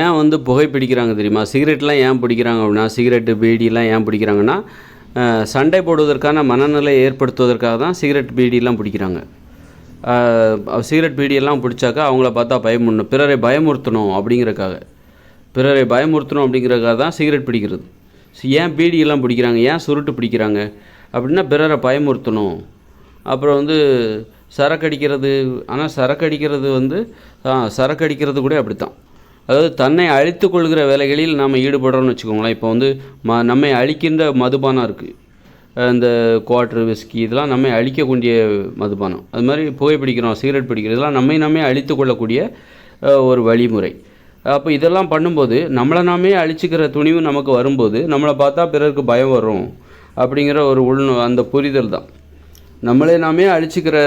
ஏன் வந்து புகை பிடிக்கிறாங்க தெரியுமா? சிகரெட்லாம் ஏன் பிடிக்கிறாங்க அப்படின்னா சிகரெட்டு பீடிலாம் ஏன் பிடிக்கிறாங்கன்னா சண்டை போடுவதற்கான மனநிலை ஏற்படுத்துவதற்காக தான் சிகரெட் பீடிலாம் பிடிக்கிறாங்க. சிகரெட் பீடியெல்லாம் பிடிச்சாக்கா அவங்கள பார்த்தா பயமுடணும் பிறரை பயமுறுத்தணும் அப்படிங்கிறக்காக. பிறரை பயமுறுத்தணும் அப்படிங்கிறக்காக தான் சிகரெட் பிடிக்கிறது. ஏன் பீடியெல்லாம் பிடிக்கிறாங்க? ஏன் சுருட்டு பிடிக்கிறாங்க? அப்படின்னா பிறரை பயமுறுத்தணும். அப்புறம் வந்து சரக்கு அடிக்கிறது ஆனால் சரக்கு அடிக்கிறது வந்து சரக்கு அடிக்கிறது கூட அப்படி தான் அதாவது தன்னை அழித்து கொள்கிற வேலைகளில் நாம் ஈடுபடுறோம்னு வச்சுக்கோங்களேன். இப்போ வந்து ம நம்மை அழிக்கின்ற மதுபானம் இருக்குது இந்த குவாட்ரு விஸ்கி இதெல்லாம் நம்மை அழிக்கக்கூடிய மதுபானம். அது மாதிரி புகைப்பிடிக்கிறோம் சிகரெட் பிடிக்கிறோம் இதெல்லாம் நம்மை நாமே அழித்து கொள்ளக்கூடிய ஒரு வழிமுறை. அப்போ இதெல்லாம் பண்ணும்போது நம்மளை நாமே அழிச்சிக்கிற துணிவு நமக்கு வரும்போது நம்மளை பார்த்தா பிறருக்கு பயம் வரும் அப்படிங்கிற ஒரு உள் அந்த புரிதல் தான். நம்மளே நாமே அழிச்சிக்கிற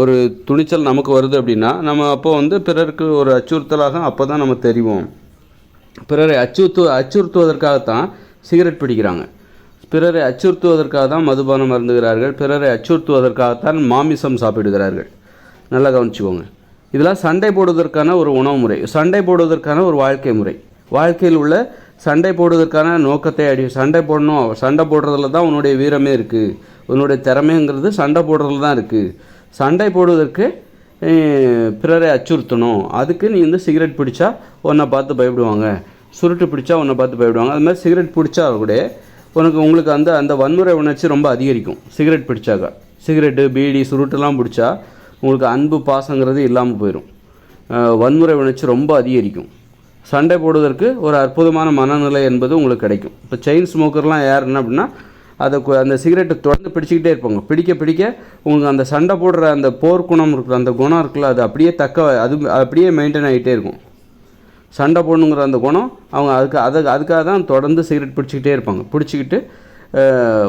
ஒரு துணிச்சல் நமக்கு வருது அப்படின்னா நம்ம அப்போ வந்து பிறருக்கு ஒரு அச்சுறுத்தலாக அப்போ தான் நம்ம தெரிவோம். பிறரை அச்சுறுத்து அச்சுறுத்துவதற்காகத்தான் சிகரெட் பிடிக்கிறாங்க. பிறரை அச்சுறுத்துவதற்காக தான் மதுபானம் அருந்துகிறார்கள். பிறரை அச்சுறுத்துவதற்காகத்தான் மாமிசம் சாப்பிடுகிறார்கள். நல்லா கவனிச்சுக்கோங்க. இதெல்லாம் சண்டை போடுவதற்கான ஒரு உணவு முறை. சண்டை போடுவதற்கான ஒரு வாழ்க்கை முறை. வாழ்க்கையில் உள்ள சண்டை போடுவதற்கான நோக்கத்தை அடி சண்டை போடணும். சண்டை போடுறதுல தான் உன்னுடைய வீரமே இருக்குது உன்னுடைய திறமைங்கிறது சண்டை போடுறதுல தான் இருக்குது சண்டை போடுவதற்கு பிறரை அச்சுறுத்தணும். அதுக்கு நீ வந்து சிகரெட் பிடிச்சா உன்னை பார்த்து பயப்படுவாங்க. சுருட்டு பிடிச்சா உன்னை பார்த்து பயப்படுவாங்க. அது மாதிரி சிகரெட் பிடிச்சா கூட உனக்கு உங்களுக்கு அந்த அந்த வன்முறை உணர்ச்சி ரொம்ப அதிகரிக்கும். சிகரெட் பிடிச்சாக்கா. சிகரெட்டு பீடி சுருட்டுலாம் பிடிச்சா உங்களுக்கு அன்பு பாசங்கிறது இல்லாமல் போயிடும் வன்முறை உணர்ச்சி ரொம்ப அதிகரிக்கும். சண்டை போடுவதற்கு ஒரு அற்புதமான மனநிலை என்பது உங்களுக்கு கிடைக்கும். இப்போ செயின் ஸ்மோக்கர்லாம் யார் என்ன அப்படின்னா அதை கு- அந்த சிகரெட்டை தொடர்ந்து பிடிச்சிக்கிட்டே இருப்பாங்க. பிடிக்க பிடிக்க உங்களுக்கு அந்த சண்டை போடுற அந்த போர் குணம் இருக்குல்ல அந்த குணம் இருக்குல்ல அது அப்படியே தக்க அது அப்படியே மெயின்டைன் ஆகிட்டே இருக்கும். சண்டை போடணுங்கிற அந்த குணம் அவங்க அதுக்கு அதை அதுக்காக தான் தொடர்ந்து சிகரெட் பிடிச்சிக்கிட்டே இருப்பாங்க. பிடிச்சிக்கிட்டு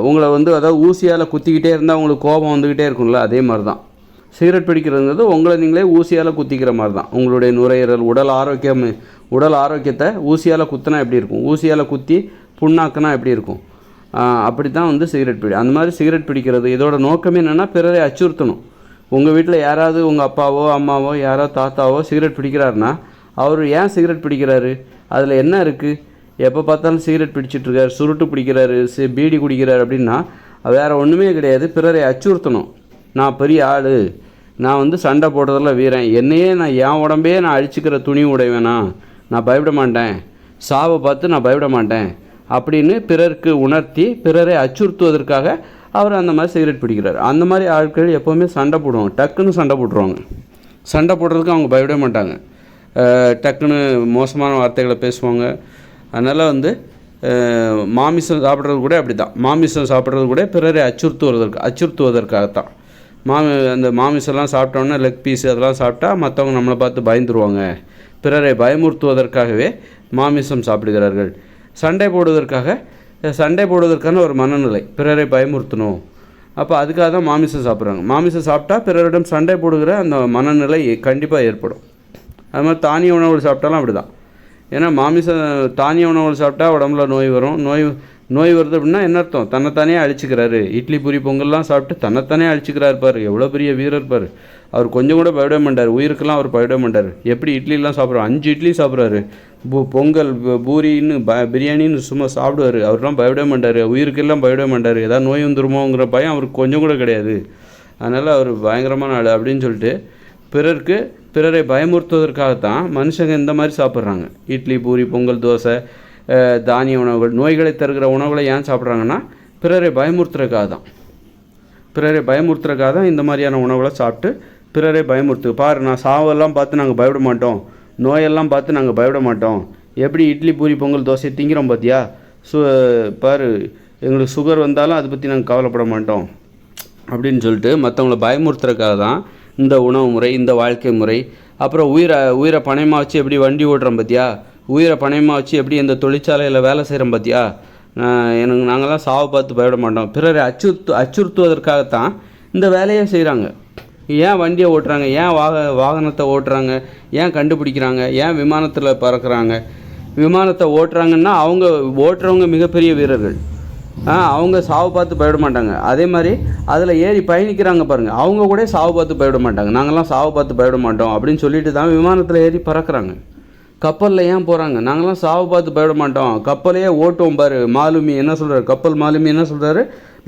உங்களை வந்து அதாவது ஊசியால் குத்திக்கிட்டே இருந்தால் உங்களுக்கு கோபம் வந்துக்கிட்டே இருக்கும்ல அதே மாதிரி தான் சிகரெட் பிடிக்கிறதுங்கிறது உங்களை நீங்களே ஊசியால் குத்திக்கிற மாதிரி தான் உங்களுடைய நுரையீரல் உடல் ஆரோக்கியம் உடல் ஆரோக்கியத்தை ஊசியால் குத்தினா எப்படி இருக்கும்? ஊசியால் குத்தி புண்ணாக்குனா எப்படி இருக்கும்? அப்படி தான் வந்து சிகரெட் பிடி அந்த மாதிரி சிகரெட் பிடிக்கிறது. இதோட நோக்கமே என்னென்னா பிறரை அச்சுறுத்தணும். உங்கள் வீட்டில் யாராவது உங்கள் அப்பாவோ அம்மாவோ யாரோ தாத்தாவோ சிகரெட் பிடிக்கிறாருன்னா அவர் ஏன் சிகரெட் பிடிக்கிறாரு? அதில் என்ன இருக்குது எப்போ பார்த்தாலும் சிகரெட் பிடிச்சிட்ருக்காரு சுருட்டு பிடிக்கிறாரு சி- பீடி குடிக்கிறாரு அப்படின்னா வேறு ஒன்றுமே கிடையாது. பிறரை அச்சுறுத்தணும். நான் பெரிய ஆள். நான் வந்து சண்டை போடுறதெல்லாம் வீரன். என்னையே நான் என் உடம்பையே நான் அழிச்சிக்கிற துணி உடைவேனா நான் பயப்பட மாட்டேன். சாவை பார்த்து நான் பயப்பட மாட்டேன். அப்படின்னு பிறருக்கு உணர்த்தி பிறரை அச்சுறுத்துவதற்காக அவர் அந்த மாதிரி சிகரெட் பிடிக்கிறார். அந்த மாதிரி ஆட்கள் எப்போவுமே சண்டை போடுவாங்க. டக்குன்னு சண்டை போட்டுருவாங்க. சண்டை போடுறதுக்கு அவங்க பயப்பட மாட்டாங்க. டக்குன்னு மோசமான வார்த்தைகளை பேசுவாங்க. அதனால் வந்து மாமிசம் சாப்பிட்றது கூட அப்படி தான் மாமிசம் சாப்பிட்றது கூட பிறரை அச்சுறுத்துவதற்கு அச்சுறுத்துவதற்காகத்தான். மாமி அந்த மாமிசம்லாம் சாப்பிட்டோன்னே லெக் பீஸ் அதெல்லாம் சாப்பிட்டா மற்றவங்க நம்மளை பார்த்து பயந்துருவாங்க. பிறரை பயமுறுத்துவதற்காகவே மாமிசம் சாப்பிடுகிறார்கள். சண்டை போடுவதற்காக சண்டை போடுவதற்கான ஒரு மனநிலை. பிறரை பயமுறுத்தணும். அப்போ அதுக்காக தான் மாமிசம் சாப்பிட்றாங்க. மாமிசம் சாப்பிட்டா பிறரிடம் சண்டை போடுகிற அந்த மனநிலை கண்டிப்பாக ஏற்படும். அது மாதிரி தானிய உணவுகள் சாப்பிட்டாலும் அப்படி தான் ஏன்னா மாமிசம் தானிய உணவுகள் சாப்பிட்டா உடம்புல நோய் வரும். நோய் நோய் வருது அப்படின்னா என்ன அர்த்தம்? தன்னைத்தானே அழிச்சிக்கிறாரு. இட்லி பூரி பொங்கல்லாம் சாப்பிட்டு தன்னைத்தானே அழிச்சிக்கிறாரு பாரு. எவ்வளோ பெரிய வீரர் பாரு. அவர் கொஞ்சம் கூட பயப்பட மாட்டார் உயிருக்கெல்லாம் அவர் பயப்பட மாட்டார் எப்படி இட்லிலாம் சாப்பிட்றாரு அஞ்சு இட்லி சாப்பிட்றாரு. பூ பொங்கல் பூரின்னு ப பிரியாணின்னு சும்மா சாப்பிடுவார். அவர்லாம் பயப்பட மாட்டார் உயிருக்கெல்லாம் பயப்பட மாட்டார் ஏதாவது நோய் வந்துருமோங்கிற பயம் அவருக்கு கொஞ்சம் கூட கிடையாது. அதனால் அவர் பயங்கரமான ஆள் அப்படின்னு சொல்லிட்டு பிறருக்கு பிறரை பயமுறுத்துவதற்காகத்தான் மனுஷங்க இந்த மாதிரி சாப்பிட்றாங்க. இட்லி பூரி பொங்கல் தோசை தானிய உணவுகள் நோய்களை தருகிற உணவுகளை ஏன் சாப்பிட்றாங்கன்னா பிறரை பயமுறுத்துறதுக்காக தான் பிறரை பயமுறுத்துறதுக்காக தான் இந்த மாதிரியான உணவுகளை சாப்பிட்டு பிறரை பயமுறுத்து பாரு நான் சாவெல்லாம் பார்த்து நாங்கள் பயப்பட மாட்டோம். நோயெல்லாம் பார்த்து நாங்கள் பயப்பட மாட்டோம். எப்படி இட்லி பூரி பொங்கல் தோசை திங்கிறோம் பார்த்தியா சு பாரு எங்களுக்கு சுகர் வந்தாலும் அதை பற்றி நாங்கள் கவலைப்பட மாட்டோம். அப்படின்னு சொல்லிட்டு மற்றவங்கள பயமுறுத்துறதுக்காக தான் இந்த உணவு முறை இந்த வாழ்க்கை முறை. அப்புறம் உயிரை உயிரை பணயமாக வச்சு எப்படி வண்டி ஓட்டுறோம் பார்த்தியா உயிரை பணயமாக வச்சு எப்படி இந்த தொழிற்சாலையில் வேலை செய்கிறோம் பார்த்தியா எனக்கு நாங்கள்லாம் சாவை பார்த்து பயப்பட மாட்டோம். பிறரை அச்சுறுத்து அச்சுறுத்துவதற்காகத்தான் இந்த வேலையை செய்கிறாங்க ஏன் வண்டியை ஓட்டுறாங்க? ஏன் வாக வாகனத்தை ஓட்டுறாங்க? ஏன் கண்டுபிடிக்கிறாங்க? ஏன் விமானத்தில் பறக்கிறாங்க? விமானத்தை ஓட்டுறாங்கன்னா அவங்க ஓட்டுறவங்க மிகப்பெரிய வீரர்கள். அவங்க சாவு பார்த்து போயிட மாட்டாங்க. அதே மாதிரி அதில் ஏறி பயணிக்கிறாங்க பாருங்கள் அவங்க கூட சாவு பார்த்து போயிட மாட்டாங்க. நாங்கள்லாம் சாவு பார்த்து போயிட மாட்டோம் அப்படின்னு சொல்லிட்டு தான் விமானத்தில் ஏறி பறக்கிறாங்க. கப்பலில் ஏன் போகிறாங்க நாங்களாம் சாவு பார்த்து போயிட மாட்டோம். கப்பலையே ஓட்டுவோம் பாரு. மாலுமி என்ன சொல்கிறாரு கப்பல் மாலுமி என்ன சொல்கிறாரு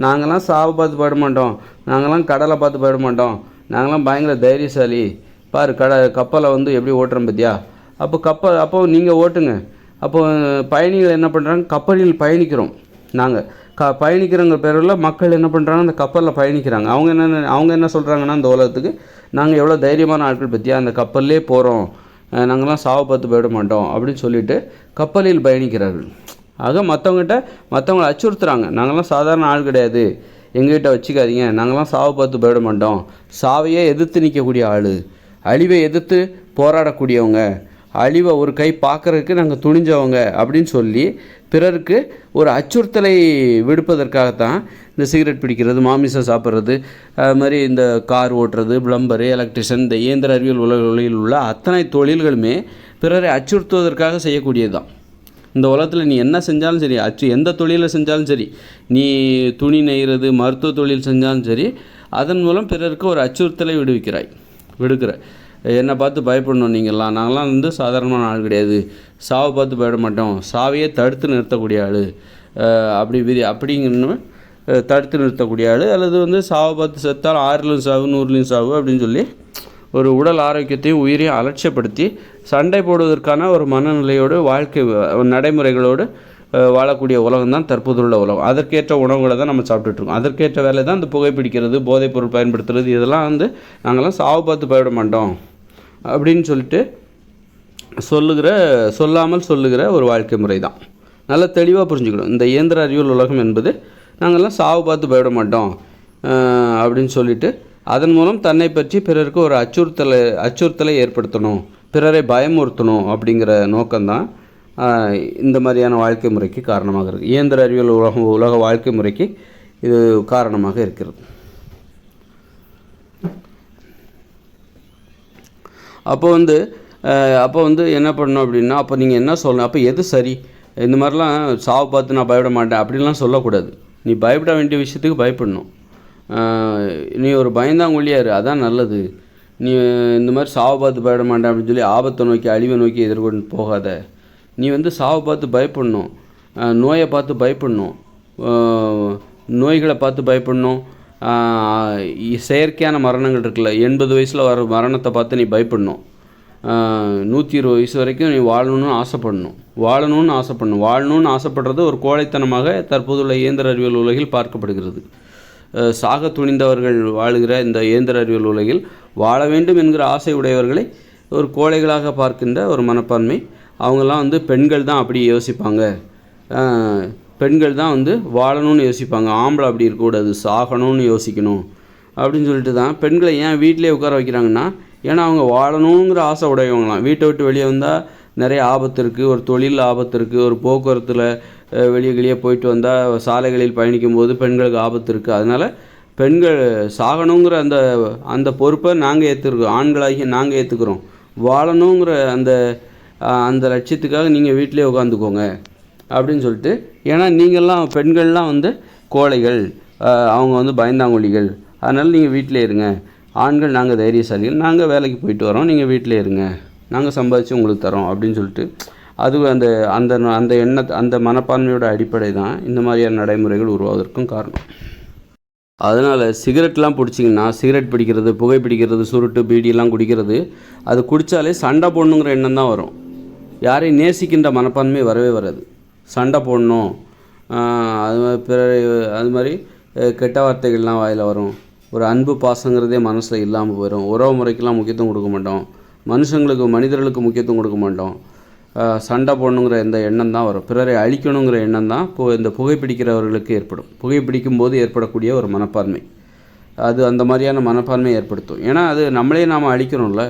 நாங்களாம் சாவு பார்த்து போயிட மாட்டோம். நாங்களாம் கடலை பார்த்து போயிட மாட்டோம். நாங்களாம் பயங்கர தைரியசாலி. பாரு கட கப்பலை வந்து எப்படி ஓட்டுறோம் பத்தியா? அப்போ கப்பல் அப்போ நீங்கள் ஓட்டுங்க. அப்போ பயணிகள் என்ன பண்ணுறாங்க கப்பலில் பயணிக்கிறோம். நாங்கள் க பயணிக்கிறவங்க பேரில் மக்கள் என்ன பண்ணுறாங்க அந்த கப்பலில் பயணிக்கிறாங்க. அவங்க என்ன அவங்க என்ன சொல்கிறாங்கன்னா அந்த உலகத்துக்கு நாங்கள் எவ்வளோ தைரியமான ஆட்கள் பற்றியா அந்த கப்பல்லே போகிறோம் நாங்கள்லாம் சாவு பார்த்து போயிட மாட்டோம். அப்படின்னு சொல்லிட்டு கப்பலில் பயணிக்கிறார்கள். ஆக மற்றவங்ககிட்ட மற்றவங்களை அச்சுறுத்துறாங்க. நாங்கள்லாம் சாதாரண ஆள் கிடையாது. எங்ககிட்ட வச்சுக்காதீங்க. நாங்கள்லாம் சாவு பார்த்து போயிட மாட்டோம். சாவையே எதிர்த்து நிற்கக்கூடிய ஆள். அழிவை எதிர்த்து போராடக்கூடியவங்க. அழிவை ஒரு கை பார்க்கறதுக்கு நாங்கள் துணிஞ்சவங்க அப்படின்னு சொல்லி பிறருக்கு ஒரு அச்சுறுத்தலை விடுப்பதற்காகத்தான் இந்த சிகரெட் பிடிக்கிறது மாமிசம் சாப்பிட்றது அது மாதிரி இந்த கார் ஓட்டுறது பிளம்பரு எலக்ட்ரிஷியன் இந்த இயந்திர அறிவியல் உலகில் உள்ள அத்தனை தொழில்களுமே பிறரை அச்சுறுத்துவதற்காக செய்யக்கூடியது தான் இந்த உலகத்தில் நீ என்ன செஞ்சாலும் சரி அச்சு எந்த தொழிலை செஞ்சாலும் சரி நீ துணி நெய்கிறது மருத்துவ தொழில் செஞ்சாலும் சரி அதன் மூலம் பிறருக்கு ஒரு அச்சுறுத்தலை விடுவிக்கிறாய் விடுக்கிற என்னை பார்த்து பயப்படணும் நீங்கள்லாம். நாங்களாம் வந்து சாதாரணமான ஆள் கிடையாது. சாவை பார்த்து பயப்பட மாட்டோம். சாவையே தடுத்து நிறுத்தக்கூடிய ஆள். அப்படி விதி அப்படிங்கன்னு தடுத்து நிறுத்தக்கூடிய ஆள். அல்லது வந்து சாவை பார்த்து செத்தால் ஆறுலையும் சாவு நூறுலையும் சாவு அப்படின்னு சொல்லி ஒரு உடல் ஆரோக்கியத்தையும் உயிரையும் அலட்சியப்படுத்தி சண்டை போடுவதற்கான ஒரு மனநிலையோடு வாழ்க்கை நடைமுறைகளோடு வாழக்கூடிய உலகம் தான் தற்போதுள்ள உலகம். அதற்கேற்ற உணவுகளை தான் நம்ம சாப்பிட்டுட்ருக்கோம் அதற்கேற்ற வேலை தான் இந்த புகைப்பிடிக்கிறது போதைப்பொருள் பயன்படுத்துறது இதெல்லாம் வந்து நாங்கள்லாம் சாவு பார்த்து போயிட மாட்டோம். அப்படின்னு சொல்லிட்டு சொல்லுகிற சொல்லாமல் சொல்லுகிற ஒரு வாழ்க்கை முறை தான். நல்ல தெளிவாக புரிஞ்சுக்கணும். இந்த இயந்திர அறிவியல் உலகம் என்பது நாங்கள்லாம் சாவு பார்த்து போயிட மாட்டோம். அப்படின்னு சொல்லிட்டு அதன் மூலம் தன்னை பற்றி பிறருக்கு ஒரு அச்சுறுத்தலை அச்சுறுத்தலை ஏற்படுத்தணும் பிறரை பயமுறுத்தணும் அப்படிங்கிற நோக்கம்தான் இந்த மாதிரியான வாழ்க்கை முறைக்கு காரணமாக இருக்குது இயந்திர அறிவியல் உலகம் உலக வாழ்க்கை முறைக்கு இது காரணமாக இருக்கிறது. அப்போ வந்து அப்போ வந்து என்ன பண்ணணும் அப்படின்னா அப்போ நீங்கள் என்ன சொல்லணும்? அப்போ எது சரி? இந்த மாதிரிலாம் சாவு பார்த்து நான் பயப்பட மாட்டேன் அப்படின்லாம் சொல்லக்கூடாது. நீ பயப்பட வேண்டிய விஷயத்துக்கு பயப்படணும். நீ ஒரு பயந்தாங்கொல்லியாரு அதான் நல்லது. நீ இந்த மாதிரி சாவை பார்த்து பயப்பட மாட்டேன் அப்படின்னு சொல்லி ஆபத்தை நோக்கி அழிவை நோக்கி எதிர்கொண்டு போகாத. நீ வந்து சாவை பார்த்து பயப்படணும். நோயை பார்த்து பயப்படணும். நோய்களை பார்த்து பயப்படணும். செயற்கையான மரணங்கள் இருக்குல்ல எண்பது வயசில் வர மரணத்தை பார்த்து நீ பயப்படணும். நூற்றி இருபது வயசு வரைக்கும் நீ வாழணும்னு ஆசைப்படணும். வாழணும்னு ஆசைப்படணும். வாழணும்னு ஆசைப்படுறது ஒரு கோழைத்தனமாக தற்போதுள்ள இயந்திர அறிவியல் உலகில் பார்க்கப்படுகிறது. சாக துணிந்தவர்கள் வாழுகிற இந்த இயந்திர அறிவியல் உலகில் வாழ வேண்டும் என்கிற ஆசை உடையவர்களை ஒரு கோழைகளாக பார்க்கின்ற ஒரு மனப்பான்மை. அவங்கெல்லாம் வந்து பெண்கள் தான் அப்படி யோசிப்பாங்க. பெண்கள் தான் வந்து வாழணும்னு யோசிப்பாங்க. ஆம்பளை அப்படி இருக்கக்கூடாது சாகணும்னு யோசிக்கணும். அப்படின்னு சொல்லிட்டு தான் பெண்களை ஏன் வீட்டிலே உட்கார வைக்கிறாங்கன்னா ஏன்னா அவங்க வாழணுங்கிற ஆசை உடையவங்களாம். வீட்டை விட்டு வெளியே வந்தால் நிறைய ஆபத்து இருக்குது ஒரு தொழில் ஆபத்து இருக்குது ஒரு போக்குவரத்தில் வெளியே வெளியே போயிட்டு வந்தால் சாலைகளில் பயணிக்கும் போது பெண்களுக்கு ஆபத்து இருக்குது அதனால் பெண்கள் சாகணுங்கிற அந்த அந்த பொறுப்பை நாங்கள் ஏற்றுருக்கோம் ஆண்களாகி நாங்கள் ஏற்றுக்கிறோம் வாழணுங்கிற அந்த அந்த லட்சியத்துக்காக நீங்கள் வீட்டிலே உட்காந்துக்கோங்க அப்படின்னு சொல்லிட்டு ஏன்னா நீங்கள்லாம் பெண்கள்லாம் வந்து கோழைகள் அவங்க வந்து பயந்தாங்கொல்லிகள் அதனால் நீங்கள் வீட்டிலே இருங்க. ஆண்கள் நாங்கள் தைரியசாலிகள். நாங்கள் வேலைக்கு போயிட்டு வரோம். நீங்கள் வீட்டிலே இருங்க. நாங்கள் சம்பாதிச்சு உங்களுக்கு தரோம் அப்படின்னு சொல்லிட்டு அது அந்த அந்த அந்த எண்ணத்தை அந்த மனப்பான்மையோட அடிப்படை தான் இந்த மாதிரியான நடைமுறைகள் உருவாவதற்கும் காரணம். அதனால் சிகரெட்லாம் பிடிச்சிங்கன்னா சிகரெட் பிடிக்கிறது புகை பிடிக்கிறது சுருட்டு பீடியெல்லாம் குடிக்கிறது அது குடித்தாலே சண்டை போடணுங்கிற எண்ணம் தான் வரும். யாரையும் நேசிக்கின்ற மனப்பான்மை வரவே வராது. சண்டை போடணும். அது மாதிரி பிற அது மாதிரி கெட்ட வார்த்தைகள்லாம் வாயில் வரும். ஒரு அன்பு பாசங்கிறதே மனசில் இல்லாமல் போயிடும் உறவு முறைக்கெல்லாம் முக்கியத்துவம் கொடுக்க மாட்டோம். மனுஷங்களுக்கு மனிதர்களுக்கு முக்கியத்துவம் கொடுக்க மாட்டோம். சண்டை போடணுங்கிற இந்த எண்ணம் தான் வரும். பிறரை அழிக்கணுங்கிற எண்ணம் தான் இப்போ இந்த புகைப்பிடிக்கிறவர்களுக்கு ஏற்படும். புகைப்பிடிக்கும் போது ஏற்படக்கூடிய ஒரு மனப்பான்மை. அது அந்த மாதிரியான மனப்பான்மை ஏற்படுத்தும். ஏன்னா அது நம்மளே நாம் அழிக்கிறோம்ல.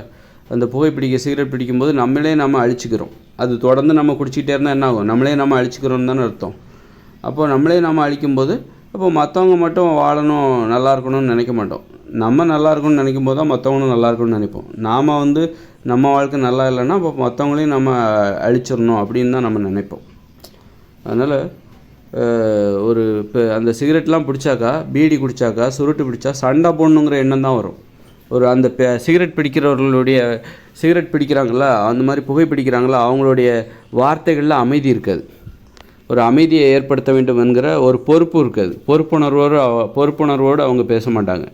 அந்த புகைப்பிடிக்க சிகரெட் பிடிக்கும்போது நம்மளே நம்ம அழிச்சிக்கிறோம். அது தொடர்ந்து நம்ம குடிச்சிக்கிட்டே இருந்தால் என்ன ஆகும்? நம்மளே நம்ம அழிச்சிக்கிறோம் தானே அர்த்தம். அப்போ நம்மளே நம்ம அழிக்கும்போது அப்போ மற்றவங்க மட்டும் வாழணும் நல்லா இருக்கணும்னு நினைக்க மாட்டோம். நம்ம நல்லா இருக்கணும்னு நினைக்கும் போது தான் மற்றவங்களும் நல்லா இருக்கணும்னு நினைப்போம். நாம் வந்து நம்ம வாழ்க்கை நல்லா இல்லைன்னா அப்போ மற்றவங்களையும் நம்ம அழிச்சிடணும் அப்படின்னு தான் நம்ம நினைப்போம். அதனால் ஒரு இப்போ அந்த சிகரெட்லாம் பிடிச்சாக்கா பீடி குடிச்சாக்கா சுருட்டு பிடிச்சா சண்டை போடணுங்கிற எண்ணம் தான் வரும். ஒரு அந்த பெ- சிகரெட் பிடிக்கிறவர்களுடைய சிகரெட் பிடிக்கிறாங்களா அந்த மாதிரி புகை பிடிக்கிறாங்களா அவங்களுடைய வார்த்தைகளில் அமைதி இருக்காது. ஒரு அமைதியை ஏற்படுத்த வேண்டும் என்கிற ஒரு பொறுப்பு இருக்காது. பொறுப்புணர்வோடு பொறுப்புணர்வோடு அவங்க பேச மாட்டாங்க.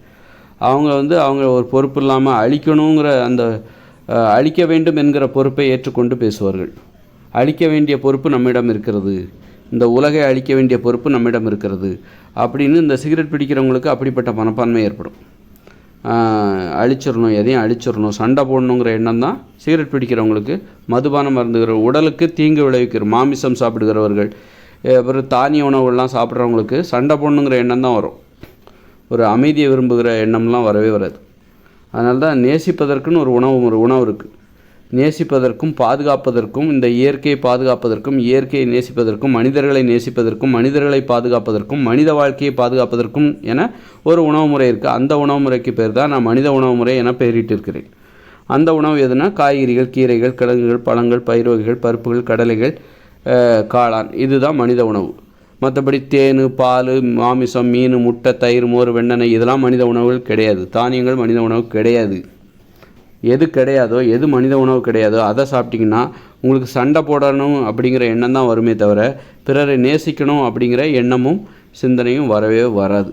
அவங்க வந்து அவங்க ஒரு பொறுப்பு இல்லாமல் அழிக்கணுங்கிற அந்த அழிக்க வேண்டும் என்கிற பொறுப்பை ஏற்றுக்கொண்டு பேசுவார்கள். அழிக்க வேண்டிய பொறுப்பு நம்மிடம் இருக்கிறது. இந்த உலகை அழிக்க வேண்டிய பொறுப்பு நம்மிடம் இருக்கிறது. அப்படின்னு இந்த சிகரெட் பிடிக்கிறவங்களுக்கு அப்படிப்பட்ட மனப்பான்மை ஏற்படும். அழிச்சிடணும் எதையும் அழிச்சிடணும். சண்டை போடணுங்கிற எண்ணம் தான் சிகரெட் பிடிக்கிறவங்களுக்கு மதுபானம் மருந்துகிற உடலுக்கு தீங்கு விளைவிக்கிற மாமிசம் சாப்பிடுகிறவர்கள் அப்புறம் தானிய உணவுகள்லாம் சாப்பிட்றவங்களுக்கு சண்டை போடணுங்கிற எண்ணம் தான் வரும். ஒரு அமைதியை விரும்புகிற எண்ணம்லாம் வரவே வராது. அதனால தான் நேசிப்பதற்குன்னு ஒரு உணவு ஒரு உணவு இருக்குது நேசிப்பதற்கும் பாதுகாப்பதற்கும் இந்த இயற்கையை பாதுகாப்பதற்கும் இயற்கையை நேசிப்பதற்கும் மனிதர்களை நேசிப்பதற்கும் மனிதர்களை பாதுகாப்பதற்கும் மனித வாழ்க்கையை பாதுகாப்பதற்கும் என ஒரு உணவு முறை இருக்குது அந்த உணவு முறைக்கு பேர் தான் நான் மனித உணவு முறை என பெயரிட்டு இருக்கிறேன். அந்த உணவு எதுனா காய்கறிகள் கீரைகள் கிழங்குகள் பழங்கள் பயிர் வகைகள் பருப்புகள் கடலைகள் காளான். இதுதான் மனித உணவு. மற்றபடி தேன் பால் மாமிசம் மீன் முட்டை தயிர் மோர் வெண்ணெய் இதெல்லாம் மனித உணவுகள் கிடையாது. தானியங்கள் மனித உணவு கிடையாது. எது கிடையாதோ எது மனித உணவு கிடையாதோ அதை சாப்பிட்டிங்கன்னா உங்களுக்கு சண்டை போடணும் அப்படிங்கிற எண்ணம் தான் வருமே தவிர பிறரை நேசிக்கணும் அப்படிங்கிற எண்ணமும் சிந்தனையும் வரவே வராது.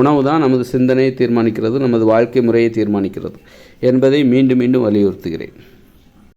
உணவு தான் நமது சிந்தனையை தீர்மானிக்கிறது நமது வாழ்க்கை முறையை தீர்மானிக்கிறது. என்பதை மீண்டும் மீண்டும் வலியுறுத்துகிறேன்.